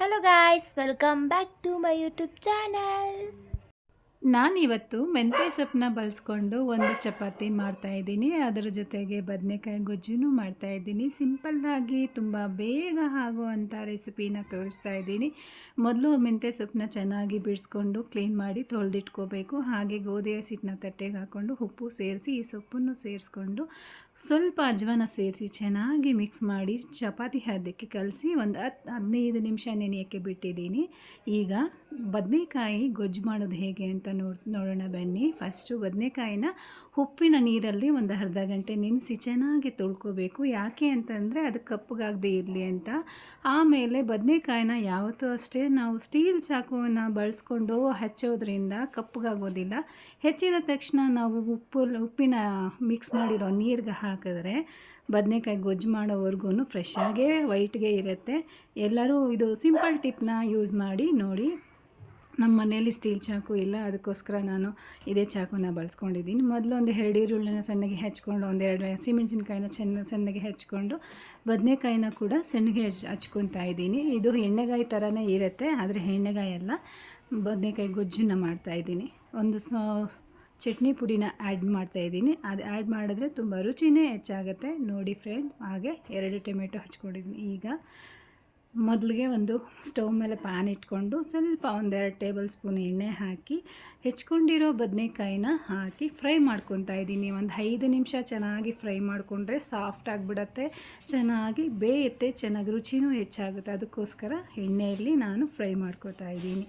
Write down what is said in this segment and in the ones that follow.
Hello guys welcome back to my YouTube channel ನಾನಿವತ್ತು ಮೆಂತ್ಯ ಸೊಪ್ಪನ್ನ ಬಳಸ್ಕೊಂಡು ಒಂದು ಚಪಾತಿ ಮಾಡ್ತಾ ಇದ್ದೀನಿ. ಅದರ ಜೊತೆಗೆ ಬದನೆಕಾಯಿ ಗೊಜ್ಜುನೂ ಮಾಡ್ತಾ ಇದ್ದೀನಿ. ಸಿಂಪಲ್ಲಾಗಿ ತುಂಬ ಬೇಗ ಆಗುವಂಥ ರೆಸಿಪಿನ ತೋರಿಸ್ತಾ ಇದ್ದೀನಿ. ಮೊದಲು ಮೆಂತ್ಯ ಸೊಪ್ಪನ್ನ ಚೆನ್ನಾಗಿ ಬಿಡಿಸ್ಕೊಂಡು ಕ್ಲೀನ್ ಮಾಡಿ ತೊಳೆದಿಟ್ಕೋಬೇಕು. ಹಾಗೆ ಗೋಧಿ ಹಸಿಟ್ಟನ್ನ ತಟ್ಟೆಗೆ ಹಾಕ್ಕೊಂಡು ಉಪ್ಪು ಸೇರಿಸಿ ಈ ಸೊಪ್ಪನ್ನು ಸೇರಿಸ್ಕೊಂಡು ಸ್ವಲ್ಪ ಅಜ್ವಾನ ಸೇರಿಸಿ ಚೆನ್ನಾಗಿ ಮಿಕ್ಸ್ ಮಾಡಿ ಚಪಾತಿ ಹದಕ್ಕೆ ಕಲಸಿ ಒಂದು ಹತ್ತು ಹದಿನೈದು ನಿಮಿಷ ನೆನೆಯೋಕ್ಕೆ ಬಿಟ್ಟಿದ್ದೀನಿ. ಈಗ ಬದನೆಕಾಯಿ ಗೊಜ್ಜು ಮಾಡೋದು ಹೇಗೆ ಅಂತ ನೋಡ್, ನೋಡೋಣ ಬನ್ನಿ. ಫಸ್ಟು ಬದನೆಕಾಯಿನ ಉಪ್ಪಿನ ನೀರಲ್ಲಿ ಒಂದು ಅರ್ಧ ಗಂಟೆ ನೆನೆಸಿ ಚೆನ್ನಾಗಿ ತೊಳ್ಕೊಬೇಕು. ಯಾಕೆ ಅಂತಂದರೆ ಅದು ಕಪ್ಪಗಾಗದೇ ಇರಲಿ ಅಂತ. ಆಮೇಲೆ ಬದನೆಕಾಯಿನ ಯಾವತ್ತೂ ಅಷ್ಟೇ ನಾವು ಸ್ಟೀಲ್ ಚಾಕುವನ್ನು ಬಳಸ್ಕೊಂಡು ಹಚ್ಚೋದ್ರಿಂದ ಕಪ್ಪಗಾಗೋದಿಲ್ಲ. ಹೆಚ್ಚಿದ ತಕ್ಷಣ ನಾವು ಉಪ್ಪು, ಉಪ್ಪಿನ ಮಿಕ್ಸ್ ಮಾಡಿರೋ ನೀರಿಗೆ ಹಾಕಿದ್ರೆ ಬದನೆಕಾಯಿ ಗೊಜ್ಜು ಮಾಡೋವರೆಗೂ ಫ್ರೆಶ್ ಆಗೇ ವೈಟ್ಗೆ ಇರುತ್ತೆ. ಎಲ್ಲರೂ ಇದು ಸಿಂಪಲ್ ಟಿಪ್ನ ಯೂಸ್ ಮಾಡಿ ನೋಡಿ. ನಮ್ಮ ಮನೆಯಲ್ಲಿ ಸ್ಟೀಲ್ ಚಾಕು ಇಲ್ಲ, ಅದಕ್ಕೋಸ್ಕರ ನಾನು ಇದೇ ಚಾಕುನ ಬಳಸ್ಕೊಂಡಿದ್ದೀನಿ. ಮೊದಲು ಒಂದು ಎರಡು ಈರುಳ್ಳಿನ ಸಣ್ಣಗೆ ಹೆಚ್ಕೊಂಡು ಒಂದೆರಡು ಹಸಿಮೆಣಸಿನ್ಕಾಯಿನ ಚೆನ್ನ, ಸಣ್ಣಗೆ ಹೆಚ್ಕೊಂಡು ಬದನೆಕಾಯಿನ ಕೂಡ ಸಣ್ಣಗೆ ಹಚ್ ಹಚ್ಕೊತಾ ಇದ್ದೀನಿ. ಇದು ಎಣ್ಣೆಗಾಯಿ ಥರನೇ ಇರುತ್ತೆ, ಆದರೆ ಎಣ್ಣೆಗಾಯಿ ಅಲ್ಲ, ಬದನೆಕಾಯಿ ಗೊಜ್ಜನ್ನ ಮಾಡ್ತಾಯಿದ್ದೀನಿ ಒಂದು ಸ ಚಟ್ನಿ ಪುಡಿನ ಆ್ಯಡ್ ಮಾಡ್ತಾಯಿದ್ದೀನಿ ಅದು ಆ್ಯಡ್ ಮಾಡಿದ್ರೆ ತುಂಬ ರುಚಿನೇ ಹೆಚ್ಚಾಗುತ್ತೆ. ನೋಡಿ ಫ್ರೆಂಡ್ ಹಾಗೆ ಎರಡು ಟೊಮೆಟೊ ಹಚ್ಕೊಂಡಿದ್ದೀನಿ ಈಗ ಮೊದಲಿಗೆ ಒಂದು ಸ್ಟವ್ ಮೇಲೆ ಪ್ಯಾನ್ ಇಟ್ಕೊಂಡು ಸ್ವಲ್ಪ ಒಂದೆರಡು ಟೇಬಲ್ ಸ್ಪೂನ್ ಎಣ್ಣೆ ಹಾಕಿ, ಹೆಚ್ಕೊಂಡಿರೋ ಬದನೆಕಾಯಿನ ಹಾಕಿ ಫ್ರೈ ಮಾಡ್ಕೊತಾ ಇದ್ದೀನಿ. ಒಂದು ಐದು ನಿಮಿಷ ಚೆನ್ನಾಗಿ ಫ್ರೈ ಮಾಡಿಕೊಂಡ್ರೆ ಸಾಫ್ಟ್ ಆಗಿಬಿಡತ್ತೆ. ಚೆನ್ನಾಗಿ ಬೇಯುತ್ತೆ, ಚೆನ್ನಾಗಿ ರುಚಿನೂ ಹೆಚ್ಚಾಗುತ್ತೆ. ಅದಕ್ಕೋಸ್ಕರ ಎಣ್ಣೆಯಲ್ಲಿ ನಾನು ಫ್ರೈ ಮಾಡ್ಕೋತಾ ಇದ್ದೀನಿ.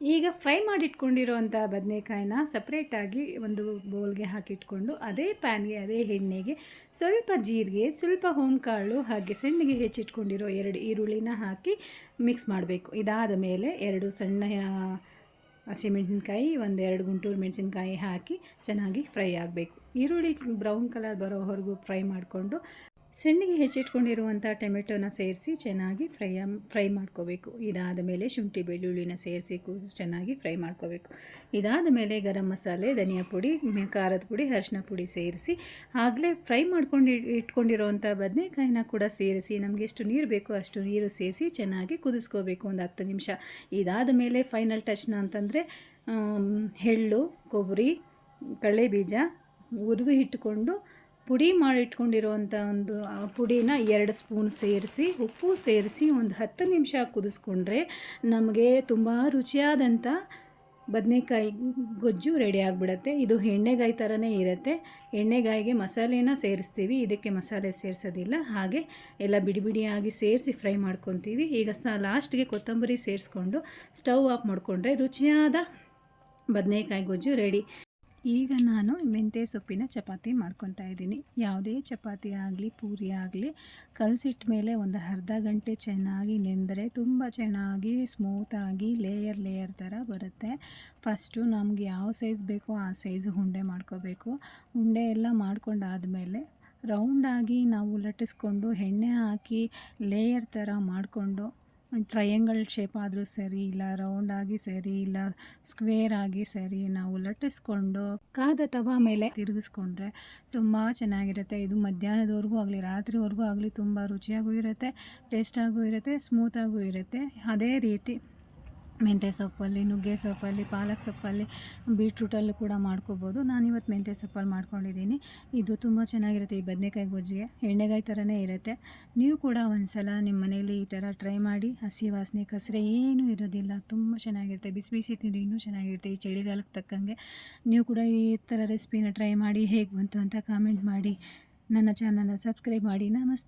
ಈಗ ಫ್ರೈ ಮಾಡಿಟ್ಕೊಂಡಿರೋವಂಥ ಬದನೆಕಾಯಿನ ಸಪ್ರೇಟಾಗಿ ಒಂದು ಬೌಲ್ಗೆ ಹಾಕಿಟ್ಕೊಂಡು ಅದೇ ಪ್ಯಾನ್ಗೆ, ಅದೇ ಎಣ್ಣೆಗೆ ಸ್ವಲ್ಪ ಜೀರಿಗೆ, ಸ್ವಲ್ಪ ಹೋಮ್ಕಾಳು ಹಾಗೆ ಸಣ್ಣಗೆ ಹೆಚ್ಚಿಟ್ಕೊಂಡಿರೋ ಎರಡು ಈರುಳ್ಳಿನ ಹಾಕಿ ಮಿಕ್ಸ್ ಮಾಡಬೇಕು. ಇದಾದ ಮೇಲೆ ಎರಡು ಸಣ್ಣ ಹಸಿಮೆಣಸಿನ್ಕಾಯಿ, ಒಂದು ಎರಡು ಗುಂಟೂರು ಮೆಣಸಿನ್ಕಾಯಿ ಹಾಕಿ ಚೆನ್ನಾಗಿ ಫ್ರೈ ಆಗಬೇಕು. ಈರುಳ್ಳಿ ಬ್ರೌನ್ ಕಲರ್ ಬರೋವರೆಗೂ ಫ್ರೈ ಮಾಡಿಕೊಂಡು ಸಣ್ಣಗೆ ಹೆಚ್ಚಿಟ್ಕೊಂಡಿರುವಂಥ ಟೊಮೆಟೊನ ಸೇರಿಸಿ ಚೆನ್ನಾಗಿ ಫ್ರೈ ಫ್ರೈ ಮಾಡ್ಕೋಬೇಕು. ಇದಾದ ಮೇಲೆ ಶುಂಠಿ, ಬೆಳ್ಳುಳ್ಳಿನ ಸೇರಿಸಿ ಚೆನ್ನಾಗಿ ಫ್ರೈ ಮಾಡ್ಕೋಬೇಕು. ಇದಾದ ಮೇಲೆ ಗರಂ ಮಸಾಲೆ, ಧನಿಯಾ ಪುಡಿ ಖಾರದ ಪುಡಿ, ಅರಿಶಿನ ಪುಡಿ ಸೇರಿಸಿ ಆಗಲೇ ಫ್ರೈ ಮಾಡ್ಕೊಂಡು ಇಟ್ಕೊಂಡಿರೋವಂಥ ಬದನೆಕಾಯಿನ ಕೂಡ ಸೇರಿಸಿ ನಮಗೆ ಎಷ್ಟು ನೀರು ಬೇಕೋ ಅಷ್ಟು ನೀರು ಸೇರಿಸಿ ಚೆನ್ನಾಗಿ ಕುದಿಸ್ಕೋಬೇಕು ಒಂದು ಹತ್ತು ನಿಮಿಷ. ಇದಾದ ಮೇಲೆ ಫೈನಲ್ ಟಚ್ನ ಅಂತಂದರೆ ಎಳ್ಳು, ಕೊಬ್ಬರಿ ಕಡಲೆ ಬೀಜ ಹುರಿದು ಇಟ್ಟುಕೊಂಡು ಪುಡಿ ಮಾಡಿಟ್ಕೊಂಡಿರುವಂಥ ಒಂದು ಪುಡಿನ ಎರಡು ಸ್ಪೂನ್ ಸೇರಿಸಿ, ಉಪ್ಪು ಸೇರಿಸಿ ಒಂದು ಹತ್ತು ನಿಮಿಷ ಕುದಿಸ್ಕೊಂಡ್ರೆ ನಮಗೆ ತುಂಬ ರುಚಿಯಾದಂಥ ಬದನೆಕಾಯಿ ಗೊಜ್ಜು ರೆಡಿ ಆಗಿಬಿಡತ್ತೆ. ಇದು ಎಣ್ಣೆಗಾಯಿ ಥರನೇ ಇರುತ್ತೆ. ಎಣ್ಣೆಗಾಯಿಗೆ ಮಸಾಲೆನ ಸೇರಿಸ್ತೀವಿ. ಇದಕ್ಕೆ ಮಸಾಲೆ ಸೇರಿಸೋದಿಲ್ಲ. ಹಾಗೆ ಎಲ್ಲ ಬಿಡಿ ಬಿಡಿಯಾಗಿ ಸೇರಿಸಿ ಫ್ರೈ ಮಾಡ್ಕೊತೀವಿ. ಈಗ ಸ, ಲಾಸ್ಟ್ಗೆ ಕೊತ್ತಂಬರಿ ಸೇರಿಸ್ಕೊಂಡು, ಸ್ಟವ್ ಆಫ್ ಮಾಡಿಕೊಂಡ್ರೆ ರುಚಿಯಾದ ಬದನೆಕಾಯಿ ಗೊಜ್ಜು ರೆಡಿ ಈಗ ನಾನು ಮೆಂತ್ಯ ಸೊಪ್ಪಿನ ಚಪಾತಿ ಮಾಡ್ಕೊತಾ ಇದ್ದೀನಿ. ಯಾವುದೇ ಚಪಾತಿ ಆಗಲಿ, ಪೂರಿ ಆಗಲಿ, ಕಲಸಿಟ್ಟ ಮೇಲೆ ಒಂದು ಅರ್ಧ ಗಂಟೆ ಚೆನ್ನಾಗಿ ನೆಂದರೆ ತುಂಬ ಚೆನ್ನಾಗಿ ಸ್ಮೂತಾಗಿ ಲೇಯರ್ ಲೇಯರ್ ಥರ ಬರುತ್ತೆ. ಫಸ್ಟು ನಮ್ಗೆ ಯಾವ ಸೈಜ್ ಬೇಕೋ ಆ ಸೈಜ್ ಉಂಡೆ ಮಾಡ್ಕೋಬೇಕು. ಉಂಡೆ ಎಲ್ಲ ಮಾಡ್ಕೊಂಡಾದಮೇಲೆ ರೌಂಡಾಗಿ ನಾವು ಲಟ್ಟಿಸ್ಕೊಂಡು ಎಣ್ಣೆ ಹಾಕಿ ಲೇಯರ್ ಥರ ಮಾಡಿಕೊಂಡು ಟ್ರಯಾಂಗಲ್ ಶೇಪ್ ಆದರೂ ಸರಿ ಇಲ್ಲ ರೌಂಡ್ ಆಗಿ ಸರಿ ಇಲ್ಲ ಸ್ಕ್ವೇರ್ ಆಗಿ ಸರಿ ನಾವು ಲಟ್ಟಿಸ್ಕೊಂಡು ಕಾದ ತವ ಮೇಲೆ ತಿರುಗಿಸ್ಕೊಂಡ್ರೆ ತುಂಬ ಚೆನ್ನಾಗಿರುತ್ತೆ. ಇದು ಮಧ್ಯಾಹ್ನದವರೆಗೂ ಆಗಲಿ, ರಾತ್ರಿವರೆಗೂ ಆಗಲಿ ತುಂಬ ರುಚಿಯಾಗೂ ಇರುತ್ತೆ ಟೇಸ್ಟಾಗೂ ಇರುತ್ತೆ ಸ್ಮೂತಾಗೂ ಇರುತ್ತೆ. ಅದೇ ರೀತಿ ಮೆಂತ್ಯ ಸೊಪ್ಪಲ್ಲಿ, ನುಗ್ಗೆ ಸೊಪ್ಪಲ್ಲಿ, ಪಾಲಕ್ ಸೊಪ್ಪಲ್ಲಿ, ಬೀಟ್ರೂಟಲ್ಲೂ ಕೂಡ ಮಾಡ್ಕೋಬೋದು. ನಾನಿವತ್ತು ಮೆಂತ್ಯ ಸೊಪ್ಪಲ್ಲಿ ಮಾಡ್ಕೊಂಡಿದ್ದೀನಿ. ಇದು ತುಂಬ ಚೆನ್ನಾಗಿರುತ್ತೆ ಈ ಬದನೆಕಾಯಿ ಗೊಜ್ಜಿಗೆ. ಎಣ್ಣೆಗಾಯಿ ಥರನೇ ಇರುತ್ತೆ. ನೀವು ಕೂಡ ಒಂದು ಸಲ ನಿಮ್ಮ ಮನೇಲಿ ಈ ಥರ ಟ್ರೈ ಮಾಡಿ. ಹಸಿ ವಾಸನೆ, ಕಸರೆ ಏನೂ ಇರೋದಿಲ್ಲ. ತುಂಬ ಚೆನ್ನಾಗಿರುತ್ತೆ. ಬಿಸಿ ಬಿಸಿ ತಿಂದರೆ ಇನ್ನೂ ಚೆನ್ನಾಗಿರುತ್ತೆ. ಈ ಚಳಿಗಾಲಕ್ಕೆ ತಕ್ಕಂಗೆ. ನೀವು ಕೂಡ ಈ ಥರ ರೆಸಿಪಿನ ಟ್ರೈ ಮಾಡಿ ಹೇಗೆ ಬಂತು ಅಂತ ಕಾಮೆಂಟ್ ಮಾಡಿ. ನನ್ನ ಚಾನಲ್ನ ಸಬ್ಸ್ಕ್ರೈಬ್ ಮಾಡಿ. ನಮಸ್ತೆ.